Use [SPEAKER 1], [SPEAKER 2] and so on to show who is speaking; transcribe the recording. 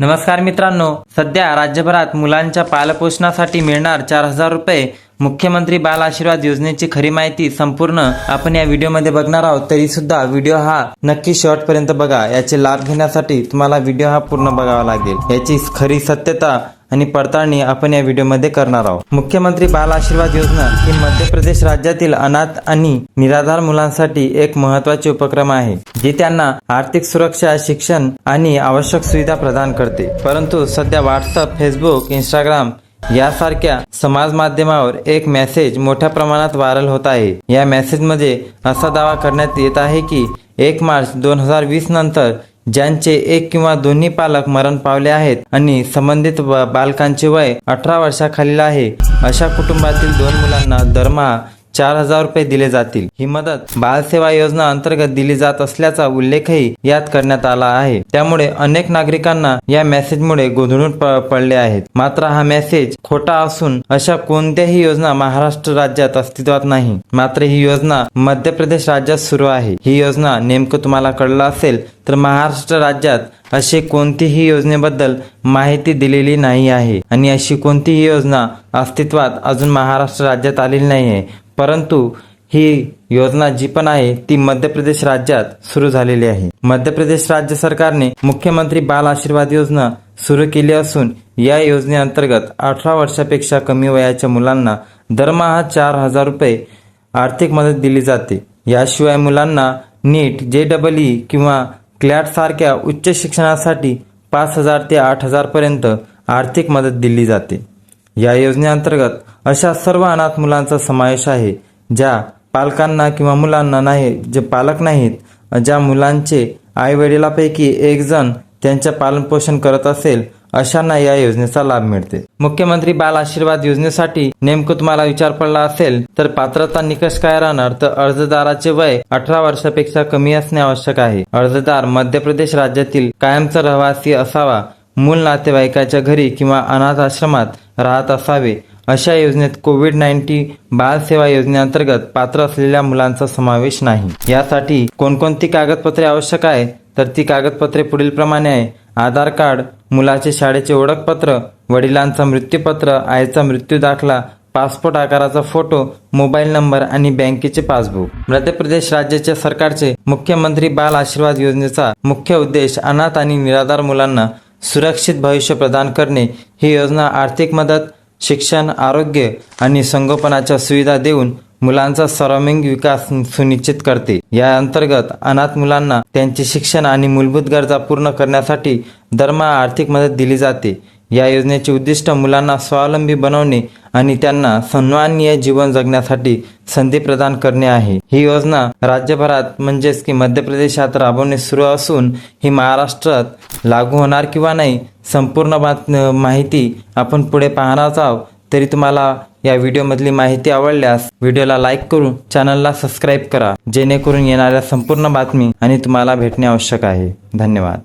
[SPEAKER 1] नमस्कार मित्रांनो सध्या राज्यभरात मुलांच्या पालपोषणासाठी मिळणार चार हजार रुपये. मुख्यमंत्री बाल आशीर्वाद योजनेची खरी माहिती संपूर्ण आपण या व्हिडिओमध्ये बघणार आहोत. तरी सुद्धा व्हिडिओ हा नक्की शेवटपर्यंत बघा. याचे लाभ घेण्यासाठी तुम्हाला व्हिडिओ हा पूर्ण बघावा लागेल. याची खरी सत्यता आणि पडताळणी आपण या व्हिडिओमध्ये करणार आहोत. मुख्यमंत्री बाल आशीर्वाद योजना ही मध्य प्रदेश राज्यातील अनाथ आणि निराधार मुलांसाठी एक महत्त्वाचे उपक्रम आहे जी त्यांना आर्थिक सुरक्षा शिक्षण आणि आवश्यक सुविधा प्रदान करते. परंतु सध्या व्हॉट्सअप फेसबुक इंस्टाग्राम यासारख्या समाज माध्यमावर एक मेसेज मोठ्या प्रमाणात व्हायरल होत आहे. या मेसेजमध्ये असा दावा करण्यात येत आहे की एक मार्च दोन हजार वीस नंतर ज्यांचे एक किंवा दोन्ही पालक मरण पावले आहेत आणि संबंधित बालकांचे वय अठरा वर्षाखालील आहे. अशा कुटुंबातील दोन मुलांना दरमहा चार हजार रुपये दिले जातील. ही मदत बालसेवा योजना अंतर्गत दिली जात असल्याचा उल्लेखही यात करण्यात आला आहे. त्यामुळे अनेक नागरिकांना या मेसेजमुळे गोंधळून पडले आहेत. मात्र हा मेसेज खोटा असून अशा कोणत्याही योजना महाराष्ट्र राज्यात अस्तित्वात नाही. मात्र ही योजना मध्य प्रदेश राज्यात सुरू आहे. ही योजना नेमकं तुम्हाला कळलं असेल तर महाराष्ट्र राज्यात अशी कोणतीही योजनेबद्दल माहिती दिलेली नाही आहे. आणि अशी कोणतीही योजना अस्तित्वात अजून महाराष्ट्र राज्यात आलेली नाही आहे परंतु ही योजना जी पण आहे ती मध्य प्रदेश राज्यात सुरू झालेली आहे. मध्य प्रदेश राज्य सरकारने मुख्यमंत्री बाल आशीर्वाद योजना सुरू केली असून या योजनेअंतर्गत अठरा वर्षापेक्षा कमी वयाच्या मुलांना दरमहा चार हजार रुपये आर्थिक मदत दिली जाते. याशिवाय मुलांना नीट जे डबल ई किंवा क्लॅट सारख्या उच्च शिक्षणासाठी पाच हजार ते आठ हजार पर्यंत आर्थिक मदत दिली जाते. या योजनेअंतर्गत अशा सर्व अनाथ मुलांचा समावेश आहे ज्या पालकांना किंवा मुलांना नाही जे पालक नाहीत ज्या मुलांचे आई वडिलापैकी एक जण त्यांचे पालनपोषण करत असेल अशांना या योजनेचा लाभ मिळते. मुख्यमंत्री बाल आशीर्वाद योजनेसाठी नेमकं तुम्हाला विचार पडला असेल तर पात्रता निकष काय राहणार? तर अर्जदाराचे वय अठरा वर्षापेक्षा कमी असणे आवश्यक आहे. अर्जदार मध्य प्रदेश राज्यातील कायमचा रहिवासी असावा मूल नातेवाईकाच्या घरी किंवा अनाथ आश्रमात राहत असावे. अशा योजनेत कोविड नाईन्टीन बाल सेवा योजनेअंतर्गत पात्र असलेल्या मुलांचा समावेश नाही. यासाठी कोणकोणती कागदपत्रे आवश्यक आहे? तर ती कागदपत्रे पुढील प्रमाणे आहे. आधार कार्ड मुलाचे शाळेचे ओळखपत्र वडिलांचा मृत्यूपत्र आईचा मृत्यू दाखला पासपोर्ट आकाराचा फोटो मोबाईल नंबर आणि बँकेचे पासबुक. मध्य प्रदेश राज्याच्या सरकारचे मुख्यमंत्री बाल आशीर्वाद योजनेचा मुख्य उद्देश अनाथ आणि निराधार मुलांना सुरक्षित भविष्य प्रदान करणे ही योजना आर्थिक मदत शिक्षण आरोग्य आणि संगोपनाच्या सुविधा देऊन मुलांचा सर्वांगीण विकास सुनिश्चित करते. या अंतर्गत अनाथ मुलांना त्यांचे शिक्षण आणि मूलभूत गरजा पूर्ण करण्यासाठी दरमहा आर्थिक मदत दिली जाते. या योजनेचे उद्दिष्ट मुलांना स्वावलंबी बनवणे आणि त्यांना सन्माननीय जीवन जगण्यासाठी संधी प्रदान करणे आहे. ही योजना राज्यभरात म्हणजेच की मध्य प्रदेशात राबवणे सुरू असून ही महाराष्ट्रात लागू होणार किंवा नाही संपूर्ण बात माहिती आपण पुढे पाहणार आहोत. तरी तुम्हाला या व्हिडिओमधली माहिती आवडल्यास व्हिडिओला लाईक करून चॅनलला सबस्क्राईब करा. जेणेकरून येणाऱ्या संपूर्ण बातमी आणि तुम्हाला भेटणे आवश्यक आहे. धन्यवाद.